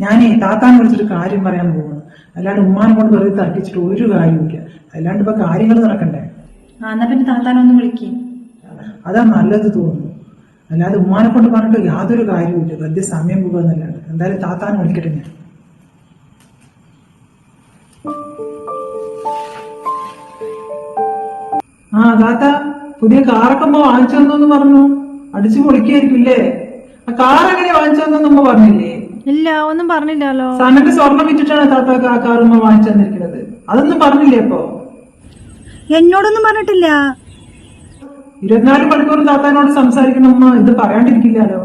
ഞാനേ താത്താൻ വിളിച്ചൊരു കാര്യം പറയാൻ പോകുന്നു. അല്ലാണ്ട് ഉമ്മാനെ കൊണ്ട് വെറുതെ തർക്കിച്ചിട്ട് ഒരു കാര്യമില്ല അല്ലാണ്ട് ഇപ്പൊ കാര്യങ്ങൾ നടക്കണ്ടേ? ആ എന്നാ പിന്നെ താത്താനൊന്ന് വിളിക്കും. അതാ നല്ലത് തോന്നുന്നു. അല്ലാതെ ഉമ്മാനെ കൊണ്ട് പറഞ്ഞിട്ട് യാതൊരു കാര്യമില്ല വെറുതെ സമയം പോകുക എന്നല്ലാണ്ട്. എന്തായാലും താത്താനെ വിളിക്കട്ടെ ഞാൻ. ആ താത്ത പുതിയ കാറൊക്കെ വാങ്ങിച്ചു തന്നു പറഞ്ഞു. അടിച്ചു പൊളിക്കായിരിക്കില്ലേ ആ കാർ എങ്ങനെ വാങ്ങിച്ചു തന്നു പറഞ്ഞില്ലേ? ഇല്ല ഒന്നും പറഞ്ഞില്ലല്ലോ. സനക്ക് സ്വർണം വിറ്റിട്ടാണ് താത്താക്ക് ആ വാങ്ങിച്ചു തന്നിരിക്കുന്നത്. അതൊന്നും പറഞ്ഞില്ലേ അപ്പോ എന്നോടൊന്നും പറഞ്ഞിട്ടില്ല. ഇരുപത്തിനാല് മണിക്കൂർ താത്താനോട് സംസാരിക്കുന്ന ഉമ്മ ഇത് പറയാണ്ടിരിക്കില്ലല്ലോ.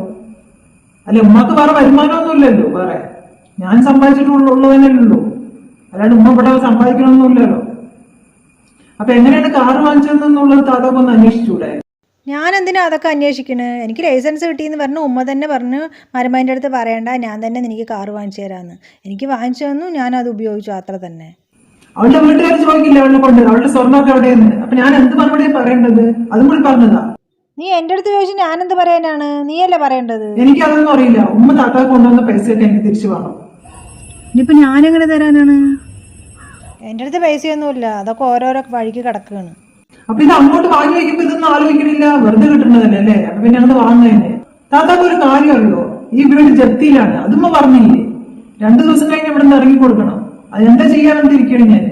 അല്ല ഉമ്മക്ക് വേറെ വരുമാനമൊന്നുമില്ലല്ലോ വേറെ. ഞാൻ സമ്പാദിച്ചിട്ടുള്ളതന്നെയല്ലോ അല്ലാണ്ട് ഉമ്മ ഇവിടെ സമ്പാദിക്കണമെന്നില്ലല്ലോ. അപ്പൊ എങ്ങനെയാണ് കാർ വാങ്ങിച്ചതെന്നുള്ളത് താത്താക്കൊന്ന് അന്വേഷിച്ചൂടെ? ഞാൻ എന്തിനാ അതൊക്കെ അന്വേഷിക്കണേ? എനിക്ക് ലൈസൻസ് കിട്ടിയെന്ന് പറഞ്ഞു ഉമ്മ തന്നെ പറഞ്ഞു മരുമേന്റെ അടുത്ത് പറയണ്ട ഞാൻ തന്നെ നിനക്ക് കാറ് വാങ്ങിച്ചു തരാമെന്ന് എനിക്ക് വാങ്ങിച്ചു തന്നു ഞാൻ അത് ഉപയോഗിച്ചു അത്ര തന്നെ. അവളുടെ വീട്ടുകാർ ചോദിക്കില്ല അവളെ കൊണ്ട്. അവളുടെ സ്വർണമൊക്കെ എവിടെയെന്ന്. അപ്പൊ ഞാൻ എന്ത് മറുപടി പറയേണ്ടത്? അതും കൂടി പറഞ്ഞതാ. നീ എന്റെ അടുത്ത് ചോദിച്ചു എന്ത് പറയാനാണ്? നീയല്ലേ പറയേണ്ടത്? എനിക്ക് അതൊന്നും അറിയില്ല. ഉമ്മ താത്താക്ക് കൊണ്ടുവന്ന പൈസയൊക്കെ എനിക്ക് തിരിച്ചു വേണം. ഇനിയിപ്പൊ ഞാനെങ്ങനെ തരാനാണ്? എന്റെ അടുത്ത് പൈസയൊന്നുമില്ല. അതൊക്കെ ഓരോരോ വഴിക്ക് കിടക്കുകയാണ് അപ്പൊ ഇത് അങ്ങോട്ട് വാങ്ങി വയ്ക്കുമ്പോ ഇതൊന്നും ആലോചിക്കണില്ല. വെറുതെ കിട്ടുന്നതല്ലേ അല്ലേ? അപ്പൊ പിന്നെ അങ്ങോട്ട് വാങ്ങുന്നതന്നെ താത്താക്ക് ഒരു കാര്യമല്ലോ ഈ വീട് ജപ്തിയിലാണ്. അതുമ്മ പറഞ്ഞില്ലേ? രണ്ടു ദിവസം കഴിഞ്ഞ് ഇവിടെ നിന്ന് ഇറങ്ങി കൊടുക്കണം. അതെന്താ ചെയ്യാൻ ഇരിക്കണം ഞാൻ.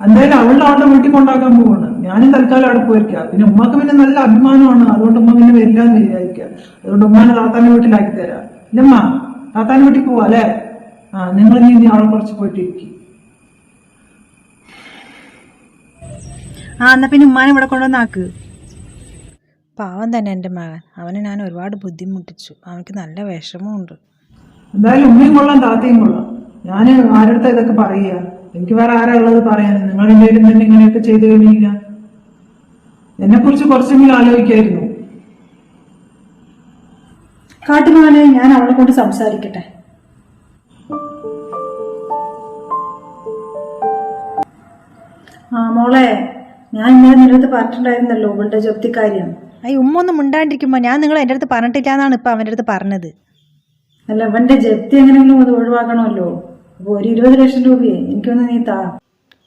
എന്തായാലും അവളുടെ ആളുടെ വീട്ടിൽ കൊണ്ടാക്കാൻ പോവാണ്. ഞാനും തൽക്കാലം അവിടെ പോയിരിക്കാം. പിന്നെ ഉമ്മക്ക് പിന്നെ നല്ല അഭിമാനമാണ്. അതുകൊണ്ട് ഉമ്മ പിന്നെ വരില്ല എന്ന് വിചാരിക്കുക. അതുകൊണ്ട് ഉമ്മാനെ താത്താന്റെ വീട്ടിലാക്കി തരാം. ഇല്ലമ്മ താത്താന്റെ വീട്ടിൽ പോവാ അല്ലേ? ആ നിങ്ങൾ ഇനി അവളെ കുറച്ച് പോയിട്ടിരിക്കും. ആ എന്നാ പിന്നെ ഉമ്മാനെ ഇവിടെ കൊണ്ടുവന്നാക്ക് പാവം തന്നെ എന്റെ മകൻ. അവനെ ഞാൻ ഒരുപാട് ബുദ്ധിമുട്ടിച്ചു. അവനക്ക് നല്ല വിഷമമുണ്ട്. എന്തായാലും ഉമ്മയും കൊള്ളാം താത്തയും കൊള്ളാം. ഞാൻ ആരുടെ ഇതൊക്കെ പറയുക? എനിക്ക് വേറെ ആരാ ഉള്ളത് പറയാൻ? നിങ്ങൾ എന്തെങ്കിലും തന്നെ ഇങ്ങനെയൊക്കെ ചെയ്തു കഴിഞ്ഞില്ല എന്നെ കുറിച്ച് കുറച്ചെങ്കിലും ആലോചിക്കായിരുന്നു. കാട്ടുമോനെ ഞാൻ അവളെ കൊണ്ട് സംസാരിക്കട്ടെ. ആ മോളെ ഞാൻ ഇന്നലെ നിന്റെ അടുത്ത് പറഞ്ഞിട്ടുണ്ടായിരുന്നല്ലോ ഇവളുടെ ജപ്തിക്കാര്യം. അയ്യ ഉമ്മ ഒന്നും മിണ്ടാണ്ടിരിക്കുമ്പോൾ ഞാൻ നിങ്ങൾ എന്റെ അടുത്ത് പറഞ്ഞിട്ടില്ല എന്നാണ് ഇപ്പം അവന്റെ അടുത്ത് പറഞ്ഞത്. അല്ല ഇവന്റെ ജപ്തി എങ്ങനെയെങ്കിലും അത് ഒഴിവാക്കണമല്ലോ. അപ്പൊ ഒരു ഇരുപത് ലക്ഷം രൂപയെ എനിക്കൊന്ന് നീ താ.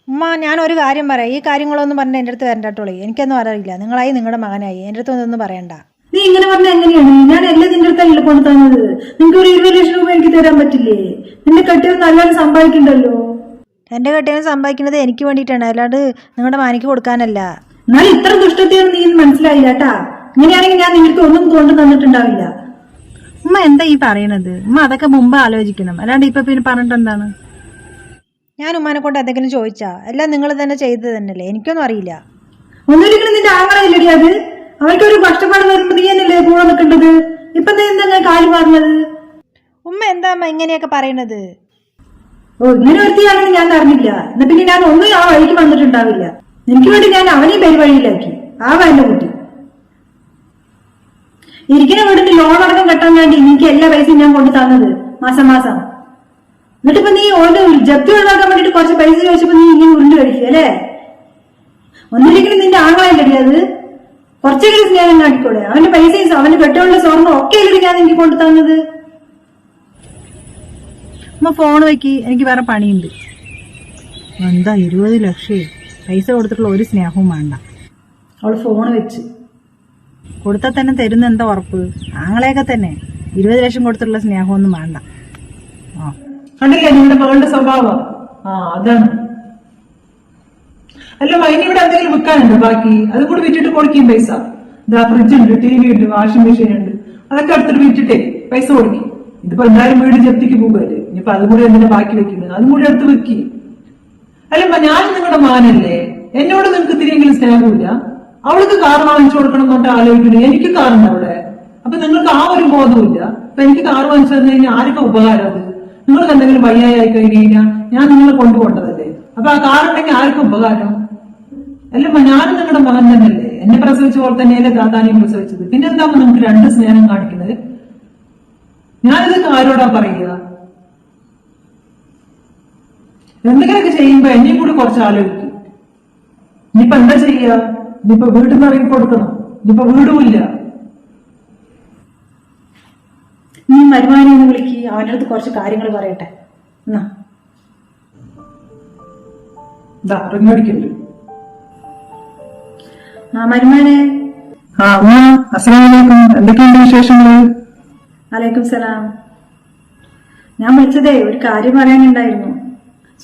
ഉമ്മ ഞാൻ ഒരു കാര്യം പറയാം. ഈ കാര്യങ്ങളൊന്നും പറഞ്ഞ് എന്റെ അടുത്ത് വരണ്ടാട്ടോളേ. എനിക്കൊന്നും അറിയില്ല. നിങ്ങളായി നിങ്ങളുടെ മകനായി. എന്റെ അടുത്ത് ഒന്നും പറയണ്ട. നീ ഇങ്ങനെ പറഞ്ഞ എങ്ങനെയാണ്? ഞാൻ എല്ലാം നിന്റെ അടുത്തല്ലേ എളുപ്പമാണ് തന്നത് നിങ്ങൾക്ക് ഒരു ഇരുപത് ലക്ഷം രൂപ എനിക്ക് തരാൻ പറ്റില്ലേ? നിന്റെ കെട്ടിയത് നല്ലോണം സമ്പാദിക്കണ്ടല്ലോ. എന്റെ കെട്ടിയവൻ സമ്പാദിക്കുന്നത് എനിക്ക് വേണ്ടിയിട്ടാണ്. അല്ലാണ്ട് നിങ്ങളുടെ മാനിക്ക് കൊടുക്കാനല്ല. എന്നാൽ ഇത്ര ദുഷ്ടത്തെയാണ് നീ മനസ്സിലായില്ല കേട്ടാ. ഇങ്ങനെയാണെങ്കിൽ ഞാൻ നിങ്ങൾക്ക് ഒന്നും കൊണ്ടു തന്നിട്ടുണ്ടാവില്ല. ഉമ്മ എന്താ ഈ പറയണത്? ഉമ്മ അതൊക്കെ മുമ്പ് ആലോചിക്കണം. അല്ലാണ്ട് ഇപ്പൊ പിന്നെ പറഞ്ഞിട്ട് എന്താണ്? ഞാൻ ഉമ്മാനെ കൊണ്ട് എന്തെങ്കിലും ചോദിച്ചാ? എല്ലാം നിങ്ങൾ തന്നെ ചെയ്തത് തന്നെയല്ലേ? എനിക്കൊന്നും അറിയില്ല. ഒന്നുമില്ലെങ്കിലും നിന്റെ ആങ്ങളയില്ലടി അത്? അവർക്ക് ഒരു കഷ്ടപ്പാട് വരുമ്പോ നീ എന്നല്ലേ കൂടെ നിൽക്കേണ്ടത്? ഇപ്പൊ നീ എന്താ കാൽ പറഞ്ഞത് ഉമ്മ എന്താ ഇങ്ങനെയൊക്കെ പറയണത്? ഓ ഇങ്ങനെ ഒരുത്തിയാണെന്ന് ഞാൻ അറിഞ്ഞില്ല എന്നാ പിന്നെ ഞാൻ ഒന്നും ആ വഴിക്ക് വന്നിട്ടുണ്ടാവില്ല. എനിക്ക് വേണ്ടി ഞാൻ അവനെയും പെരുവഴിയിലാക്കി. ആ എന്റെ കുട്ടി. ഇരിക്കുന്ന വീടിന്റെ ലോൺ അടക്കം കെട്ടാൻ വേണ്ടി എനിക്ക് എല്ലാ പൈസയും ഞാൻ കൊണ്ടു തന്നത്. മാസം മാസം. എന്നിട്ടിപ്പോ നീ ഓന്റെ ജപ്തി ഒഴിവാക്കാൻ വേണ്ടിട്ട് കുറച്ച് പൈസ ചോദിച്ചപ്പോ നീ ഇങ്ങനെ ഉരുണ്ട് കഴിക്കുക അല്ലേ? ഒന്നിരിക്കലും നിന്റെ ആങ്ങളല്ലേ അത്? കുറച്ചെങ്കിലും സ്നേഹം കാട്ടിക്കൂടെ അവന്റെ പൈസയും അവന്റെ കെട്ടുള്ള സ്വർണം ഒക്കെ അല്ലേ ഞാൻ എനിക്ക് കൊണ്ടു തന്നത്? അമ്മ ഫോൺ വെക്കി. എനിക്ക് വേറെ പണിയുണ്ട്. എന്താ ഇരുപത് ലക്ഷം? പൈസ കൊടുത്തിട്ടുള്ള ഒരു സ്നേഹവും വേണ്ട. അവൾ ഫോൺ വെച്ച്. കൊടുത്താൽ തന്നെ തരുന്ന എന്താ ഉറപ്പ്? ആങ്ങളെയൊക്കെ തന്നെ. ഇരുപത് ലക്ഷം കൊടുത്തിട്ടുള്ള സ്നേഹമൊന്നും വേണ്ട. ആ. മകളുടെ സ്വഭാവം? ആ അതാണ്. അല്ല മൈനി ഇവിടെ എന്തെങ്കിലും വിൽക്കാനുണ്ട് ബാക്കി? അത് കൂടി വിറ്റിട്ട് കൊടുക്കും പൈസ. ഇതാ ഫ്രിഡ്ജ് ഉണ്ട് ടി വി ഉണ്ട് വാഷിംഗ് മെഷീൻ ഉണ്ട്. അതൊക്കെ അടുത്തിട്ട് വിറ്റിട്ടേ പൈസ കൊടുക്കും. ഇതിപ്പോ എന്തായാലും വീട് ജപ്തിക്ക് പോകുമല്ലേ ഇനിയിപ്പോ അതും കൂടി എന്തിനാ ബാക്കി വെക്കുന്നത്? അതും കൂടി എടുത്ത് വെക്കി. അല്ല ഞാൻ നിങ്ങളുടെ മാനല്ലേ? എന്നോട് നിങ്ങൾക്ക് തിരിയെങ്കിലും സ്നേഹമില്ല? അവൾക്ക് കാർ വാങ്ങിച്ചു കൊടുക്കണം എന്നിട്ട് ആലോചിക്കുന്നു എനിക്ക് കാറുണ്ട് അവിടെ. അപ്പൊ നിങ്ങൾക്ക് ആ ഒരു ബോധമില്ല അപ്പൊ എനിക്ക് കാർ വാങ്ങിച്ചു തന്നു കഴിഞ്ഞാൽ ആർക്ക് ഉപകാരം അത്? നിങ്ങൾക്ക് എന്തെങ്കിലും വയ്യായി ആയി കഴിഞ്ഞു കഴിഞ്ഞാൽ ഞാൻ നിങ്ങളെ കൊണ്ടുപോകേണ്ടതല്ലേ? അപ്പൊ ആ കാറുണ്ടെങ്കിൽ ആർക്ക് ഉപകാരം? അല്ലമ്മ ഞാനും നിങ്ങളുടെ മകൻ തന്നെയല്ലേ? എന്നെ പ്രസവിച്ച പോലെ തന്നെയല്ലേ ദാദാനെയും പ്രസവിച്ചത്. പിന്നെന്താ നിങ്ങൾക്ക് രണ്ട് സ്നേഹം കാണിക്കുന്നത്? ഞാനിത് ആരോടാ പറയുക? എന്തെങ്കിലുമൊക്കെ ചെയ്യുമ്പോ എന്നെയും കൂടി കുറച്ച് ആലോചിക്കും. ഇനിയിപ്പോ എന്താ ചെയ്യുക ഇനിയിപ്പോ വീട്ടിൽ നിന്ന് ഇറങ്ങി കൊടുക്കണം. ഇനിയിപ്പോ വീടുമില്ല നീ മരുമാനെ ഒന്ന് വിളിക്ക്. അവന്റെ അടുത്ത് കുറച്ച് കാര്യങ്ങൾ പറയട്ടെ. എന്നാ. ഇതാ റിങ് ആ മരുമാനെ ആ ഉമ്മ അസ്സലാമു അലൈക്കും എന്തൊക്കെയുണ്ട് വിശേഷങ്ങൾ? അലൈക്കും സലാം. ഞാൻ വിളിച്ചതേ ഒരു കാര്യം പറയാനുണ്ടായിരുന്നു.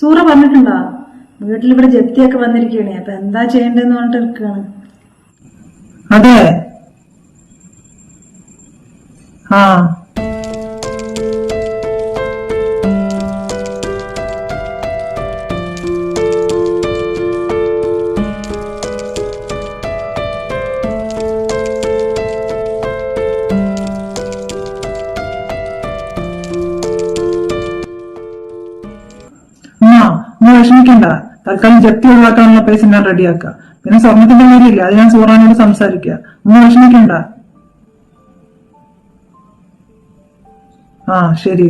സൂറ പറഞ്ഞിട്ടുണ്ടോ? വീട്ടിൽ ഇവിടെ ജപ്തിയൊക്കെ വന്നിരിക്കണേ അപ്പൊ എന്താ ചെയ്യണ്ടെന്ന് പറഞ്ഞിട്ട് നിൽക്കുകയാണ്. അതെ. ആ. വിഷമിക്കണ്ട. തൽക്കാലം ജപ്തി ഒഴിവാക്കാനുള്ള പൈസ ഞാൻ റെഡിയാക്കാം പിന്നെ സ്വർണത്തിന്റെ കാര്യമില്ല? അത് ഞാൻ സൂറാനോട് സംസാരിക്കുക. ഒന്ന് വിഷമിക്കണ്ട. ആ ശരി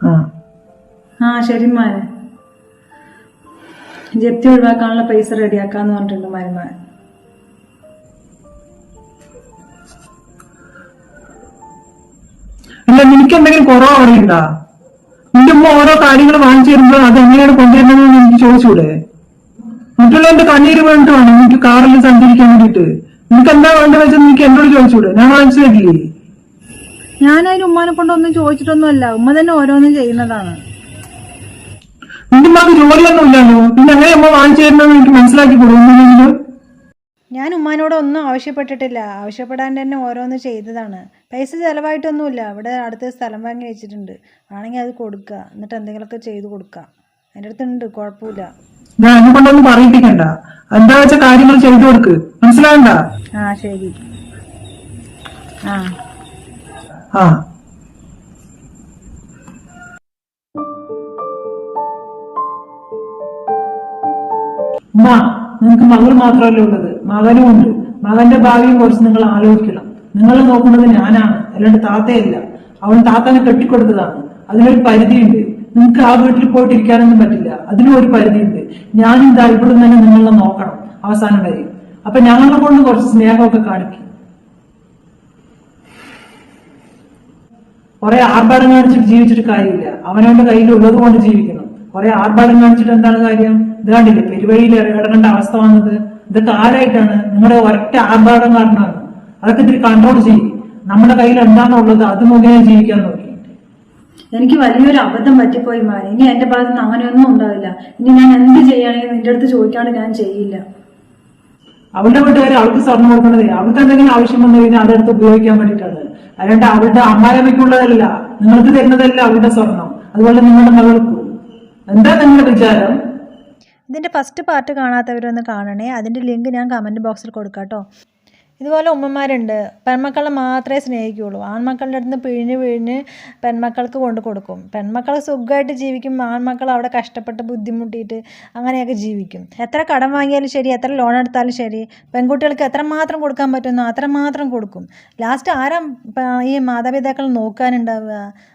ആ. ആ ശരി മാനെ ജപ്തി ഒഴിവാക്കാനുള്ള പൈസ റെഡിയാക്കാന്ന് പറഞ്ഞിട്ടുണ്ട് മരുമാൻ അല്ല നിനക്ക് എന്തെങ്കിലും കുറവ് അറിയണ്ട നിന്റെ ഉമ്മ ഓരോ കാര്യങ്ങൾ വാങ്ങിച്ചു തരുമ്പോൾ അത് എങ്ങനെയാണ് കൊണ്ടുവരുന്നതെന്ന് എനിക്ക് ചോദിച്ചൂടെ? മറ്റുള്ളവന്റെ കണ്ണീര് വേണ്ടിട്ട് വേണം എനിക്ക് കാറിൽ സഞ്ചരിക്കാൻ വേണ്ടിട്ട് നിനക്ക് എന്താ വേണ്ടത് വെച്ചാൽ നിനക്ക് എന്നോട് ചോദിച്ചൂടെ? ഞാൻ വാങ്ങിച്ചു തരില്ലേ? ഞാൻ അതിന് ഉമ്മാനെ കൊണ്ടൊന്നും ചോദിച്ചിട്ടൊന്നുമല്ല. ഉമ്മ തന്നെ ഓരോന്നും ചെയ്യുന്നതാണ്. നിന്റെ ഉമ്മക്ക് ജോലിയൊന്നും ഇല്ലല്ലോ. പിന്നെ അങ്ങനെ ഉമ്മ വാങ്ങിച്ചു തരുന്നതെന്ന് എനിക്ക് മനസ്സിലാക്കി കൊടുക്കുന്നു ഞാൻ ഉമ്മാനോട് ഒന്നും ആവശ്യപ്പെട്ടിട്ടില്ല. ആവശ്യപ്പെടാൻ തന്നെ ഓരോന്ന് ചെയ്തതാണ്. പൈസ ചിലവായിട്ടൊന്നുമില്ല. ഇവിടെ അടുത്ത സ്ഥലം വാങ്ങി വെച്ചിട്ടുണ്ട്. ആണെങ്കിൽ അത് കൊടുക്കുക എന്നിട്ട് എന്തെങ്കിലുമൊക്കെ ചെയ്ത് കൊടുക്കുക എന്റെ അടുത്തുണ്ട്. കുഴപ്പമില്ല. ഞാൻ എന്നെ കൊണ്ടൊന്നും പറയിപ്പിക്കണ്ട. എന്താ വെച്ച കാര്യങ്ങൾ ചെയ്തു കൊടുക്ക്. മനസ്സിലാകണ്ട ആ ശരി. ആ. ആ. നിങ്ങൾക്ക് മകൾ മാത്രമല്ല ഉള്ളത്? മകനും ഉണ്ട്. മകന്റെ ഭാവിയും കുറച്ച് നിങ്ങൾ ആലോചിക്കണം. നിങ്ങൾ നോക്കുന്നത് ഞാനാണ്. അല്ലാണ്ട് താത്തയല്ല. അവൻ താത്തനെ കെട്ടിക്കൊടുത്തതാണ്. അതിനൊരു പരിധിയുണ്ട്. നിങ്ങൾക്ക് ആ വീട്ടിൽ പോയിട്ടിരിക്കാനൊന്നും പറ്റില്ല. അതിനും ഒരു പരിധിയുണ്ട്. ഞാനും ഇതാ ഇവിടെ തന്നെ നിങ്ങളെ നോക്കണം. അവസാനം വരെ. അപ്പൊ ഞങ്ങളെ കൊണ്ട് കുറച്ച് സ്നേഹമൊക്കെ കാണിക്കും. കുറെ ആർഭാടം കാണിച്ചിട്ട് ജീവിച്ചിട്ട് കാര്യമില്ല. അവനവന്റെ കയ്യിൽ ഉള്ളത് കൊണ്ട് ജീവിക്കണം. കുറെ ആർഭാടം കാണിച്ചിട്ട് എന്താണ് കാര്യം? ഇത് കണ്ടില്ലേ? പെരുവഴിയിൽ ഇറങ്ങേണ്ട അവസ്ഥ വന്നത്. ഇതൊക്കെ ആരായിട്ടാണ്? നിങ്ങളുടെ ഒരൊറ്റ ആർഭാടം കാരണമാണ്. അതൊക്കെ ഇത്തിരി കൺട്രോൾ ചെയ്യും. നമ്മുടെ കയ്യിൽ എന്താണുള്ളത് അത് മുഖേന ജീവിക്കാൻ നോക്കി. എനിക്ക് വലിയൊരു അബദ്ധം പറ്റിപ്പോയി മാറി ഇനി എന്റെ ഭാഗത്ത് നിന്ന് അങ്ങനെയൊന്നും ഉണ്ടാവില്ല. ഇനി ഞാൻ എന്ത് ചെയ്യുകയാണെങ്കിലും നിന്റെ അടുത്ത് ചോദിക്കാണ്ട് ഞാൻ ചെയ്യില്ല. അവളുടെ വീട്ടുകാർ അവൾക്ക് സ്വർണം കൊടുക്കണതേ. അവൾക്ക് എന്തെങ്കിലും ആവശ്യം വന്നു കഴിഞ്ഞാൽ അതെടുത്ത് ഉപയോഗിക്കാൻ വേണ്ടിയിട്ടാണ്. അല്ലാണ്ട് അവളുടെ അമ്മാരമ്മയ്ക്കുള്ളതല്ല നിങ്ങൾക്ക് തരുന്നതല്ല അവളുടെ സ്വർണം അതുപോലെ നിങ്ങളുടെ മകൾക്കും. എന്താ നിങ്ങളുടെ വിചാരം? ഇതിന്റെ ഫസ്റ്റ് പാർട്ട് കാണാത്തവരൊന്ന് കാണണേ. അതിന്റെ ലിങ്ക് ഞാൻ കമന്റ് ബോക്സിൽ കൊടുക്കാം കേട്ടോ ഇതുപോലെ ഉമ്മമാരുണ്ട്. പെൺമക്കളെ മാത്രമേ സ്നേഹിക്കുകയുള്ളൂ. ആൺമക്കളുടെ അടുത്ത് പിഴിഞ്ഞ് പിഴിഞ്ഞ് പെൺമക്കൾക്ക് കൊണ്ട് കൊടുക്കും. പെൺമക്കൾ സുഖമായിട്ട് ജീവിക്കും. ആൺമക്കൾ അവിടെ കഷ്ടപ്പെട്ട് ബുദ്ധിമുട്ടിയിട്ട് അങ്ങനെയൊക്കെ ജീവിക്കും. എത്ര കടം വാങ്ങിയാലും ശരി എത്ര ലോൺ എടുത്താലും ശരി പെൺകുട്ടികൾക്ക് എത്രമാത്രം കൊടുക്കാൻ പറ്റുന്നോ അത്രമാത്രം കൊടുക്കും. ലാസ്റ്റ് ആരാ ഈ മാതാപിതാക്കൾ നോക്കാനുണ്ടാവുക?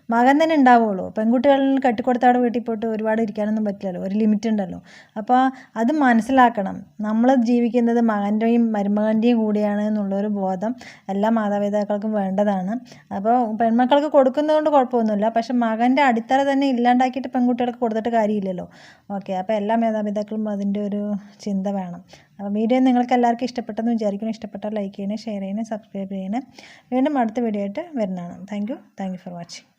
മകൻ തന്നെ ഉണ്ടാവുള്ളൂ. പെൺകുട്ടികളിൽ കെട്ടിക്കൊടുത്ത വീട്ടിൽ പോയിട്ട് ഒരുപാട് ഇരിക്കാനൊന്നും പറ്റില്ലല്ലോ. ഒരു ലിമിറ്റ് ഉണ്ടല്ലോ. അപ്പോൾ അത് മനസ്സിലാക്കണം. നമ്മൾ ജീവിക്കുന്നത് മകന്റെയും മരുമകന്റെയും കൂടിയാണ് എന്നുള്ളൊരു ബോധം എല്ലാ മാതാപിതാക്കൾക്കും വേണ്ടതാണ്. അപ്പോൾ പെൺമക്കൾക്ക് കൊടുക്കുന്നതുകൊണ്ട് കുഴപ്പമൊന്നുമില്ല. പക്ഷെ മകന്റെ അടിത്തറ തന്നെ ഇല്ലാണ്ടാക്കിയിട്ട് പെൺകുട്ടികൾക്ക് കൊടുത്തിട്ട് കാര്യമില്ലല്ലോ. ഓക്കെ. അപ്പോൾ എല്ലാ മാതാപിതാക്കളും അതിന്റെ ഒരു ചിന്ത വേണം. അപ്പോൾ വീഡിയോ നിങ്ങൾക്ക് എല്ലാവർക്കും ഇഷ്ടപ്പെട്ടെന്ന് വിചാരിക്കുന്നു. ഇഷ്ടപ്പെട്ടാൽ ലൈക്ക് ചെയ്യണേ ഷെയർ ചെയ്യണേ സബ്സ്ക്രൈബ് ചെയ്യണേ. വീണ്ടും അടുത്ത വീഡിയോ ആയിട്ട് വരുന്നതാണ്. Thank you. Thank you for watching.